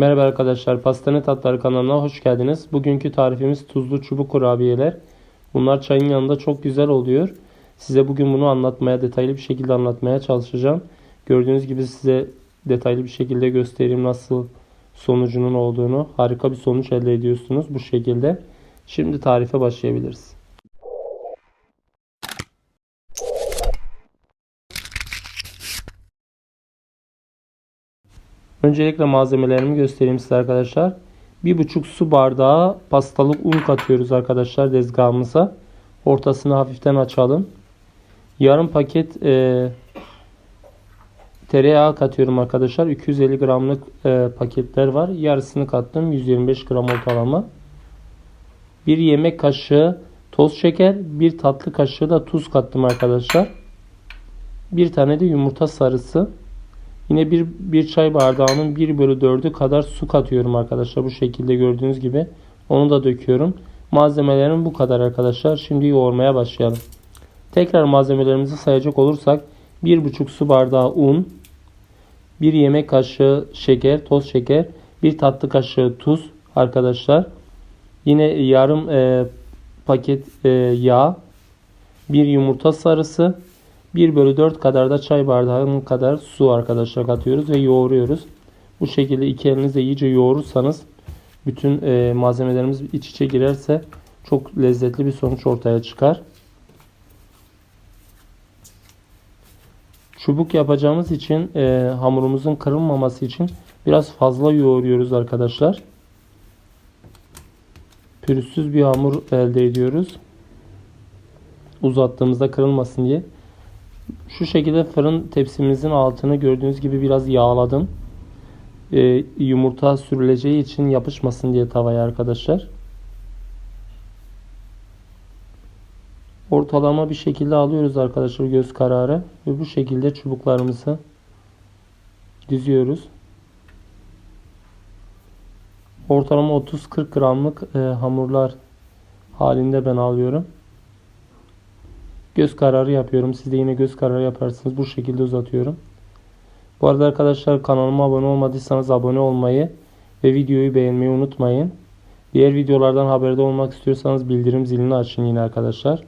Merhaba arkadaşlar, Pastane Tatları kanalına hoş geldiniz. Bugünkü tarifimiz tuzlu çubuk kurabiyeler. Bunlar çayın yanında çok güzel oluyor. Size bugün bunu anlatmaya, detaylı bir şekilde anlatmaya çalışacağım. Gördüğünüz gibi size detaylı bir şekilde göstereyim nasıl sonucunun olduğunu. Harika bir sonuç elde ediyorsunuz bu şekilde. Şimdi tarife başlayabiliriz. Öncelikle malzemelerimi göstereyim size arkadaşlar. 1,5 su bardağı pastalık un katıyoruz arkadaşlar tezgahımıza. Ortasını hafiften açalım. Yarım paket e, tereyağı katıyorum arkadaşlar. 250 gramlık e, paketler var. Yarısını kattım. 125 gram ortalama. 1 yemek kaşığı toz şeker, 1 tatlı kaşığı da tuz kattım arkadaşlar. Bir tane de yumurta sarısı. Yine bir, bir çay bardağının 1 bölü 4'ü kadar su katıyorum arkadaşlar. Bu şekilde gördüğünüz gibi. Onu da döküyorum. Malzemelerim bu kadar arkadaşlar. Şimdi yoğurmaya başlayalım. Tekrar malzemelerimizi sayacak olursak 1,5 su bardağı un, 1 yemek kaşığı şeker, toz şeker, 1 tatlı kaşığı tuz arkadaşlar. Yine yarım e, paket e, yağ, 1 yumurta sarısı, 1 bölü 4 kadar da çay bardağının kadar su arkadaşlar katıyoruz ve yoğuruyoruz. Bu şekilde iki elinizle iyice yoğurursanız bütün e, malzemelerimiz iç içe girerse çok lezzetli bir sonuç ortaya çıkar. Çubuk yapacağımız için e, hamurumuzun kırılmaması için biraz fazla yoğuruyoruz arkadaşlar. Pürüzsüz bir hamur elde ediyoruz. Uzattığımızda kırılmasın diye. Şu şekilde fırın tepsimizin altını gördüğünüz gibi biraz yağladım. Ee, yumurta sürüleceği için yapışmasın diye tavaya arkadaşlar. Ortalama bir şekilde alıyoruz arkadaşlar göz kararı. Ve bu şekilde çubuklarımızı diziyoruz. Ortalama 30-40 gramlık e, hamurlar halinde ben alıyorum. Göz kararı yapıyorum. Siz de yine göz kararı yaparsınız. Bu şekilde uzatıyorum. Bu arada arkadaşlar kanalıma abone olmadıysanız abone olmayı ve videoyu beğenmeyi unutmayın. Diğer videolardan haberdar olmak istiyorsanız bildirim zilini açın yine arkadaşlar.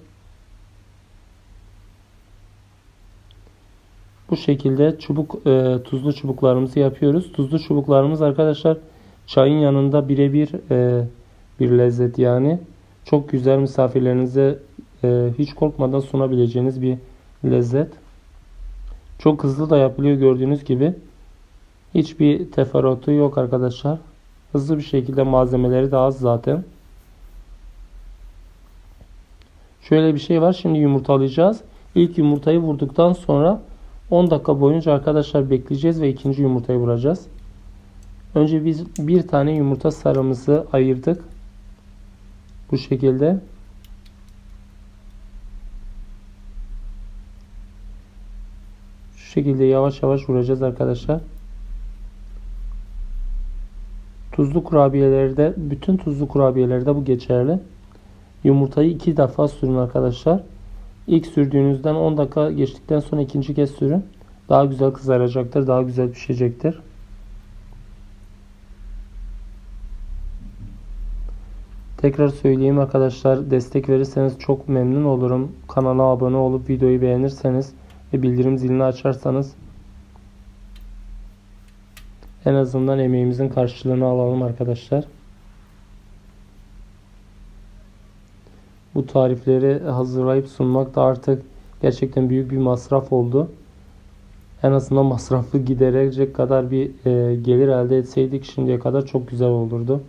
Bu şekilde çubuk e, tuzlu çubuklarımızı yapıyoruz. Tuzlu çubuklarımız arkadaşlar çayın yanında birebir e, bir lezzet yani. Çok güzel misafirlerinize e, hiç korkmadan sunabileceğiniz bir lezzet. Çok hızlı da yapılıyor gördüğünüz gibi. Hiçbir teferruatı yok arkadaşlar. Hızlı bir şekilde malzemeleri de az zaten. Şöyle bir şey var. Şimdi yumurtalayacağız. İlk yumurtayı vurduktan sonra 10 dakika boyunca arkadaşlar bekleyeceğiz ve ikinci yumurtayı vuracağız. Önce biz bir tane yumurta sarımızı ayırdık. Bu şekilde. Şekilde yavaş yavaş vuracağız arkadaşlar. Tuzlu kurabiyelerde, bütün tuzlu kurabiyelerde bu geçerli. Yumurtayı iki defa sürün arkadaşlar. İlk sürdüğünüzden 10 dakika geçtikten sonra ikinci kez sürün. Daha güzel kızaracaktır. Daha güzel pişecektir. Tekrar söyleyeyim arkadaşlar destek verirseniz çok memnun olurum. Kanala abone olup videoyu beğenirseniz ve bildirim zilini açarsanız en azından emeğimizin karşılığını alalım arkadaşlar. Bu tarifleri hazırlayıp sunmak da artık gerçekten büyük bir masraf oldu. En azından masrafı giderecek kadar bir e, gelir elde etseydik şimdiye kadar çok güzel olurdu.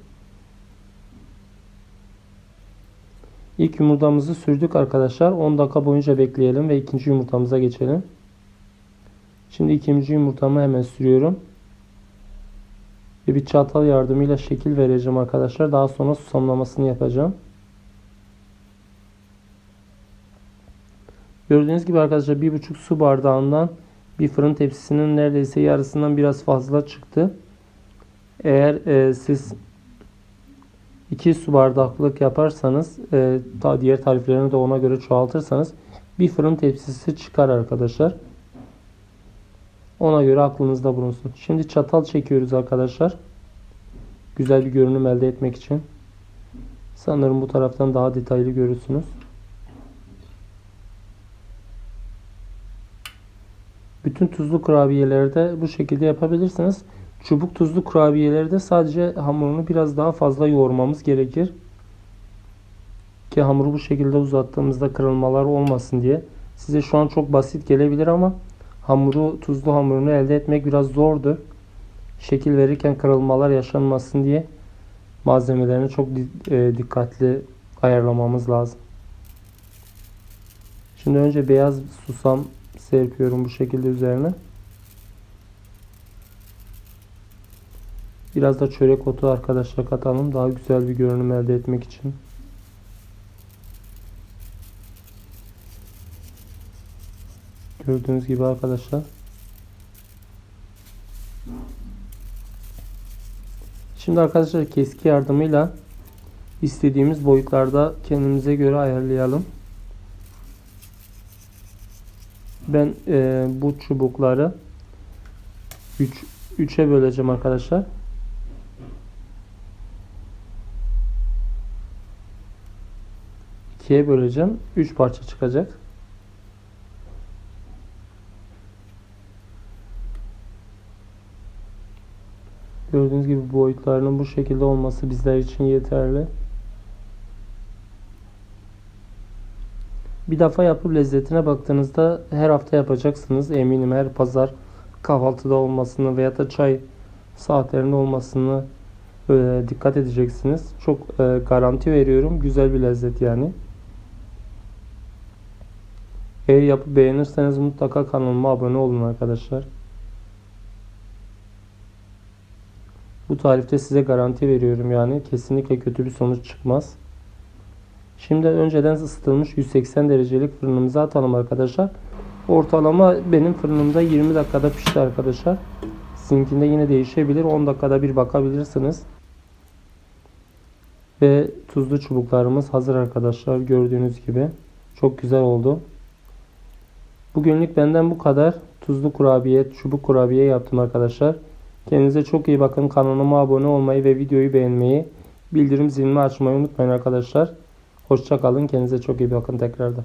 İlk yumurtamızı sürdük arkadaşlar. 10 dakika boyunca bekleyelim ve ikinci yumurtamıza geçelim. Şimdi ikinci yumurtamı hemen sürüyorum. Ve bir çatal yardımıyla şekil vereceğim arkadaşlar. Daha sonra susamlamasını yapacağım. Gördüğünüz gibi arkadaşlar 1,5 su bardağından bir fırın tepsisinin neredeyse yarısından biraz fazla çıktı. Eğer e, siz 2 su bardaklık yaparsanız e, diğer tariflerini de ona göre çoğaltırsanız bir fırın tepsisi çıkar arkadaşlar. Ona göre aklınızda bulunsun. Şimdi çatal çekiyoruz arkadaşlar. Güzel bir görünüm elde etmek için. Sanırım bu taraftan daha detaylı görürsünüz. Bütün tuzlu kurabiyelerde bu şekilde yapabilirsiniz. Çubuk tuzlu kurabiyelerde sadece hamurunu biraz daha fazla yoğurmamız gerekir. Ki hamuru bu şekilde uzattığımızda kırılmalar olmasın diye. Size şu an çok basit gelebilir ama hamuru tuzlu hamurunu elde etmek biraz zordur. Şekil verirken kırılmalar yaşanmasın diye malzemelerini çok e, dikkatli ayarlamamız lazım. Şimdi önce beyaz susam serpiyorum bu şekilde üzerine. Biraz da çörek otu arkadaşlar katalım. Daha güzel bir görünüm elde etmek için. Gördüğünüz gibi arkadaşlar. Şimdi arkadaşlar keski yardımıyla istediğimiz boyutlarda kendimize göre ayarlayalım. Ben e, bu çubukları 3 3'e böleceğim arkadaşlar. İkiye böleceğim. 3 parça çıkacak. Gördüğünüz gibi boyutlarının bu şekilde olması bizler için yeterli. Bir defa yapıp lezzetine baktığınızda her hafta yapacaksınız. Eminim her pazar kahvaltıda olmasını veya da çay saatlerinde olmasını e, dikkat edeceksiniz. Çok e, garanti veriyorum. Güzel bir lezzet yani. Eğer yapıp beğenirseniz mutlaka kanalıma abone olun arkadaşlar. Bu tarifte size garanti veriyorum yani kesinlikle kötü bir sonuç çıkmaz. Şimdi önceden ısıtılmış 180 derecelik fırınımıza atalım arkadaşlar. Ortalama benim fırınımda 20 dakikada pişti arkadaşlar. Sizinkinde yine değişebilir. 10 dakikada bir bakabilirsiniz. Ve tuzlu çubuklarımız hazır arkadaşlar. Gördüğünüz gibi. Çok güzel oldu. Bugünlük benden bu kadar. Tuzlu kurabiye, çubuk kurabiye yaptım arkadaşlar. Kendinize çok iyi bakın. Kanalıma abone olmayı ve videoyu beğenmeyi, bildirim zilini açmayı unutmayın arkadaşlar. Hoşça kalın. Kendinize çok iyi bakın tekrardan.